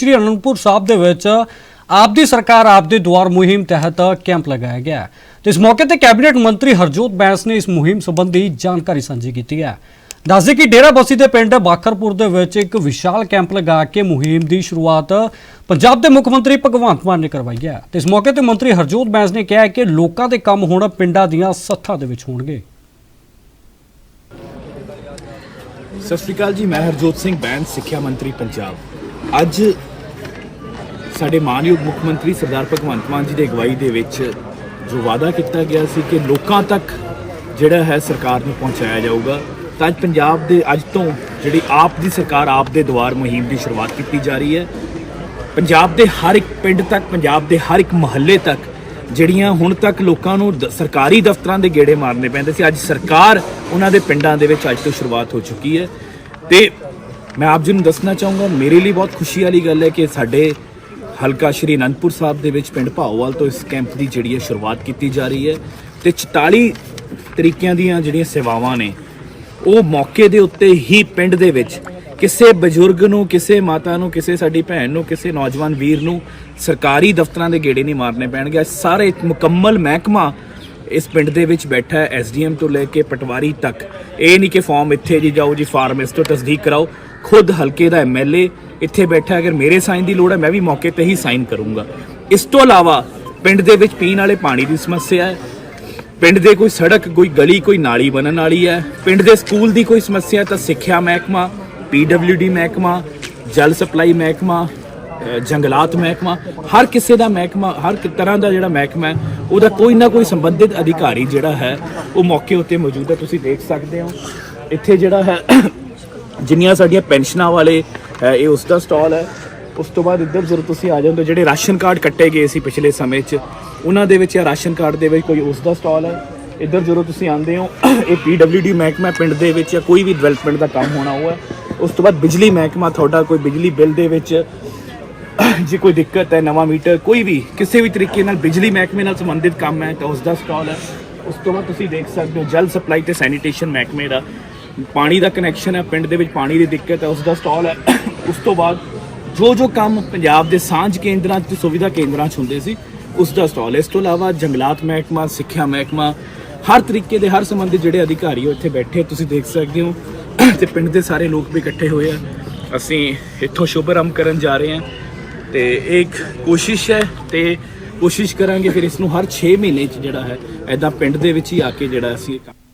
ਸ਼੍ਰੀ ਅਨੰਦਪੁਰ ਸਾਹਿਬ ਦੇ ਵਿੱਚ ਆਪ ਦੀ ਸਰਕਾਰ ਆਪ ਦੇ ਦੁਆਰ ਮੁਹਿੰਮ ਤਹਿਤ ਕੈਂਪ ਲਗਾਇਆ ਗਿਆ ਹੈ। ਤੇ ਇਸ ਮੌਕੇ ਤੇ ਕੈਬਨਿਟ ਮੰਤਰੀ ਹਰਜੋਤ ਬੈਂਸ ਨੇ ਇਸ ਮੁਹਿੰਮ ਸੰਬੰਧੀ ਜਾਣਕਾਰੀ ਸਾਂਝੀ ਕੀਤੀ ਹੈ। ਦੱਸਦੇ ਕਿ ਡੇਰਾ ਬਸੀ ਦੇ ਪਿੰਡ ਬਾਖਰਪੁਰ ਦੇ ਵਿੱਚ ਇੱਕ ਵਿਸ਼ਾਲ ਕੈਂਪ ਲਗਾ ਕੇ ਮੁਹਿੰਮ ਦੀ ਸ਼ੁਰੂਆਤ ਪੰਜਾਬ ਦੇ ਮੁੱਖ ਮੰਤਰੀ ਭਗਵੰਤ ਮਾਨ ਨੇ ਕਰਵਾਈ ਹੈ। ਤੇ ਇਸ ਮੌਕੇ ਤੇ ਮੰਤਰੀ ਹਰਜੋਤ ਬੈਂਸ ਨੇ ਕਿਹਾ ਕਿ ਲੋਕਾਂ ਦੇ ਕੰਮ ਹੁਣ ਪਿੰਡਾਂ ਦੀਆਂ ਸੱਥਾਂ ਦੇ ਵਿੱਚ ਹੋਣਗੇ। ਸਤਿ ਸ਼੍ਰੀ ਅਕਾਲ ਜੀ, ਮੈਂ ਹਰਜੋਤ ਸਿੰਘ, ਬੈਂਸ ਸਿੱਖਿਆ ਮੰਤਰੀ ਪੰਜਾਬ। ਅੱਜ ਸਾਡੇ ਮਾਨਯੋਗ ਮੁੱਖ ਮੰਤਰੀ ਸਰਦਾਰ ਭਗਵੰਤ ਮਾਨ ਜੀ ਦੀ ਅਗਵਾਈ ਦੇ ਵਿੱਚ ਜੋ ਵਾਅਦਾ ਕੀਤਾ ਗਿਆ ਸੀ ਕਿ ਲੋਕਾਂ ਤੱਕ ਜਿਹੜਾ ਹੈ ਸਰਕਾਰ ਨੂੰ ਪਹੁੰਚਾਇਆ ਜਾਊਗਾ, ਤਾਂ ਅੱਜ ਪੰਜਾਬ ਦੇ ਅੱਜ ਤੋਂ ਜਿਹੜੀ ਆਪ ਦੀ ਸਰਕਾਰ, ਆਪ ਦੇ ਦੁਆਰ ਮੁਹਿੰਮ ਦੀ ਸ਼ੁਰੂਆਤ ਕੀਤੀ ਜਾ ਰਹੀ ਹੈ। ਪੰਜਾਬ ਦੇ ਹਰ ਇੱਕ ਪਿੰਡ ਤੱਕ, ਪੰਜਾਬ ਦੇ ਹਰ ਇੱਕ ਮਹੱਲੇ ਤੱਕ ਜਿਹੜੀਆਂ ਹੁਣ ਤੱਕ ਲੋਕਾਂ ਨੂੰ ਦ- ਸਰਕਾਰੀ ਦਫ਼ਤਰਾਂ ਦੇ ਗੇੜੇ ਮਾਰਨੇ ਪੈਂਦੇ ਸੀ, ਅੱਜ ਸਰਕਾਰ ਉਹਨਾਂ ਦੇ ਪਿੰਡਾਂ ਦੇ ਵਿੱਚ ਅੱਜ ਤੋਂ ਸ਼ੁਰੂਆਤ ਹੋ ਚੁੱਕੀ ਹੈ। ਤੇ ਮੈਂ ਆਪ ਜੀ ਨੂੰ ਦੱਸਣਾ ਚਾਹੂੰਗਾ, ਮੇਰੇ ਲਈ ਬਹੁਤ ਖੁਸ਼ੀ ਵਾਲੀ ਗੱਲ ਹੈ ਕਿ ਸਾਡੇ ਹਲਕਾ ਸ਼੍ਰੀ ਅਨੰਦਪੁਰ ਸਾਹਿਬ ਦੇ ਵਿੱਚ ਪਿੰਡ ਭਾਓਵਾਲ ਤੋਂ ਇਸ ਕੈਂਪ ਦੀ ਜਿਹੜੀ ਹੈ ਸ਼ੁਰੂਆਤ ਕੀਤੀ ਜਾ ਰਹੀ ਹੈ ਤੇ 44 ਤਰੀਕਿਆਂ ਦੀਆਂ ਜਿਹੜੀਆਂ ਸੇਵਾਵਾਂ ਨੇ, ਉਹ ਮੌਕੇ ਦੇ ਉੱਤੇ ਹੀ ਪਿੰਡ ਦੇ ਵਿੱਚ ਕਿਸੇ ਬਜ਼ੁਰਗ ਨੂੰ, ਕਿਸੇ ਮਾਤਾ ਨੂੰ, ਕਿਸੇ ਸਾਡੀ ਭੈਣ ਨੂੰ, ਕਿਸੇ ਨੌਜਵਾਨ ਵੀਰ ਨੂੰ ਸਰਕਾਰੀ ਦਫ਼ਤਰਾਂ ਦੇ ਗੇੜੇ ਨਹੀਂ ਮਾਰਨੇ ਪੈਣਗੇ। ਸਾਰੇ ਮੁਕੰਮਲ ਮਹਿਕਮਾ ਇਸ ਪਿੰਡ ਦੇ ਵਿੱਚ ਬੈਠਾ ਹੈ ਐਸਡੀਐਮ ਤੋਂ ਲੈ ਕੇ ਪਟਵਾਰੀ ਤੱਕ। ਇਹ ਨਹੀਂ ਕਿ ਫਾਰਮ ਇੱਥੇ ਜੀ ਜਾਓ ਜੀ ਫਾਰਮ ਇਸ ਤੋਂ ਤਸਦੀਕ ਕਰਾਓ। ਖੁਦ ਹਲਕੇ ਦਾ ਐਮਐਲਏ ਇੱਥੇ ਬੈਠਾ ਅਗਰ ਮੇਰੇ ਸਾਈਨ ਦੀ ਲੋੜ ਹੈ, ਮੈਂ ਵੀ ਮੌਕੇ ਤੇ ਹੀ ਸਾਈਨ ਕਰੂੰਗਾ। ਇਸ ਤੋਂ ਇਲਾਵਾ ਪਿੰਡ ਦੇ ਵਿੱਚ ਪੀਣ ਵਾਲੇ ਪਾਣੀ ਦੀ ਸਮੱਸਿਆ ਹੈ। ਪਿੰਡ ਦੇ ਕੋਈ ਸੜਕ, ਕੋਈ ਗਲੀ, ਕੋਈ ਨਾਲੀ ਬਣਨ ਵਾਲੀ ਹੈ। ਪਿੰਡ ਦੇ ਸਕੂਲ ਦੀ ਕੋਈ ਸਮੱਸਿਆ ਤਾਂ ਸਿੱਖਿਆ ਮਹਿਕਮਾ ਪੀਡਬਲਯੂਡੀ ਮਹਿਕਮਾ, ਜਲ ਸਪਲਾਈ ਮਹਿਕਮਾ ਜੰਗਲਾਤ ਮਹਿਕਮਾ ਹਰ ਕਿਸੇ ਦਾ ਮਹਿਕਮਾ ਹਰ ਤਰ੍ਹਾਂ ਦਾ ਜਿਹੜਾ ਮਹਿਕਮਾ ਹੈ ਉਹਦਾ ਕੋਈ ਨਾ ਕੋਈ ਸੰਬੰਧਿਤ ਅਧਿਕਾਰੀ ਜਿਹੜਾ ਹੈ ਉਹ ਮੌਕੇ ਉੱਤੇ ਮੌਜੂਦ ਹੈ। ਤੁਸੀਂ ਦੇਖ ਸਕਦੇ ਹੋ ਇੱਥੇ ਜਿਹੜਾ ਹੈ ਜਿੰਨੀਆਂ ਸਾਡੀਆਂ ਪੈਨਸ਼ਨਾਂ ਵਾਲੇ ਹੈ, ਇਹ ਉਸ ਦਾ ਸਟਾਲ ਹੈ। ਉਸ ਤੋਂ ਬਾਅਦ ਇੱਧਰ ਜ਼ਰੂਰ ਤੁਸੀਂ ਆ ਜਾਂਦੇ ਹੋ ਜਿਹੜੇ ਰਾਸ਼ਨ ਕਾਰਡ ਕੱਟੇ ਗਏ ਸੀ ਪਿਛਲੇ ਸਮੇਂ 'ਚ ਉਹਨਾਂ ਦੇ ਵਿੱਚ ਇਹ ਰਾਸ਼ਨ ਕਾਰਡ ਦੇ ਵਿੱਚ ਕੋਈ ਉਸ ਦਾ ਸਟਾਲ ਹੈ। ਇੱਧਰ ਜਦੋਂ ਤੁਸੀਂ ਆਉਂਦੇ ਹੋ ਇਹ ਪੀਡਬਲਯੂਡੀ ਮਹਿਕਮਾ ਪਿੰਡ ਦੇ ਵਿੱਚ ਜਾਂ ਕੋਈ ਵੀ ਡਿਵੈਲਪਮੈਂਟ ਦਾ ਕੰਮ ਹੋਣਾ ਹੋਇਆ ਉਸ ਤੋਂ ਬਾਅਦ ਬਿਜਲੀ ਮਹਿਕਮਾ ਤੁਹਾਡਾ ਕੋਈ ਬਿਜਲੀ ਬਿੱਲ ਦੇ ਵਿੱਚ ਜੇ ਕੋਈ ਦਿੱਕਤ ਹੈ, ਨਵਾਂ ਮੀਟਰ, ਕੋਈ ਵੀ, ਕਿਸੇ ਵੀ ਤਰੀਕੇ ਨਾਲ ਬਿਜਲੀ ਮਹਿਕਮੇ ਨਾਲ ਸੰਬੰਧਿਤ ਕੰਮ ਹੈ, ਤਾਂ ਉਸ ਦਾ ਸਟਾਲ ਹੈ। ਉਸ ਤੋਂ ਬਾਅਦ ਤੁਸੀਂ ਦੇਖ ਸਕਦੇ ਹੋ, ਜਲ ਸਪਲਾਈ ਤੇ ਸੈਨੀਟੇਸ਼ਨ ਮਹਿਕਮੇ ਦਾ ਪਾਣੀ ਦਾ ਕਨੈਕਸ਼ਨ ਹੈ, ਪਿੰਡ ਦੇ ਵਿੱਚ ਪਾਣੀ ਦੀ ਦਿੱਕਤ ਹੈ ਉਸ ਦਾ ਸਟਾਲ ਹੈ। ਉਸ ਤੋਂ ਬਾਅਦ ਜੋ ਜੋ ਕੰਮ ਪੰਜਾਬ ਦੇ ਸਾਂਝ ਕੇਂਦਰਾਂ ਤੇ ਸੁਵਿਧਾ ਕੇਂਦਰਾਂ 'ਚ ਹੁੰਦੇ ਸੀ ਉਸ ਦਾ ਸਟਾਲ ਹੈ। ਇਸ ਤੋਂ ਇਲਾਵਾ ਜੰਗਲਾਤ ਮਹਿਕਮਾ, ਸਿੱਖਿਆ ਮਹਿਕਮਾ, ਹਰ ਤਰੀਕੇ ਦੇ ਹਰ ਸੰਬੰਧਿਤ ਜਿਹੜੇ ਅਧਿਕਾਰੀ ਉਹ ਇੱਥੇ ਬੈਠੇ, ਤੁਸੀਂ ਦੇਖ ਸਕਦੇ ਹੋ। ਤੇ ਪਿੰਡ ਦੇ ਸਾਰੇ ਲੋਕ ਵੀ ਇਕੱਠੇ ਹੋਏ ਆ। ਅਸੀਂ ਇੱਥੋਂ ਸ਼ੁਭ ਆਰੰਭ ਕਰਨ ਜਾ ਰਹੇ ਹਾਂ। ਤੇ ਇਹ ਇੱਕ ਕੋਸ਼ਿਸ਼ ਹੈ ਤੇ ਕੋਸ਼ਿਸ਼ ਕਰਾਂਗੇ ਫਿਰ ਇਸ ਨੂੰ ਹਰ 6 ਮਹੀਨੇ ਚ ਜਿਹੜਾ ਹੈ ਐਦਾਂ ਪਿੰਡ ਦੇ ਵਿੱਚ ਹੀ ਆ ਕੇ ਜਿਹੜਾ ਅਸੀਂ ਕੰਮ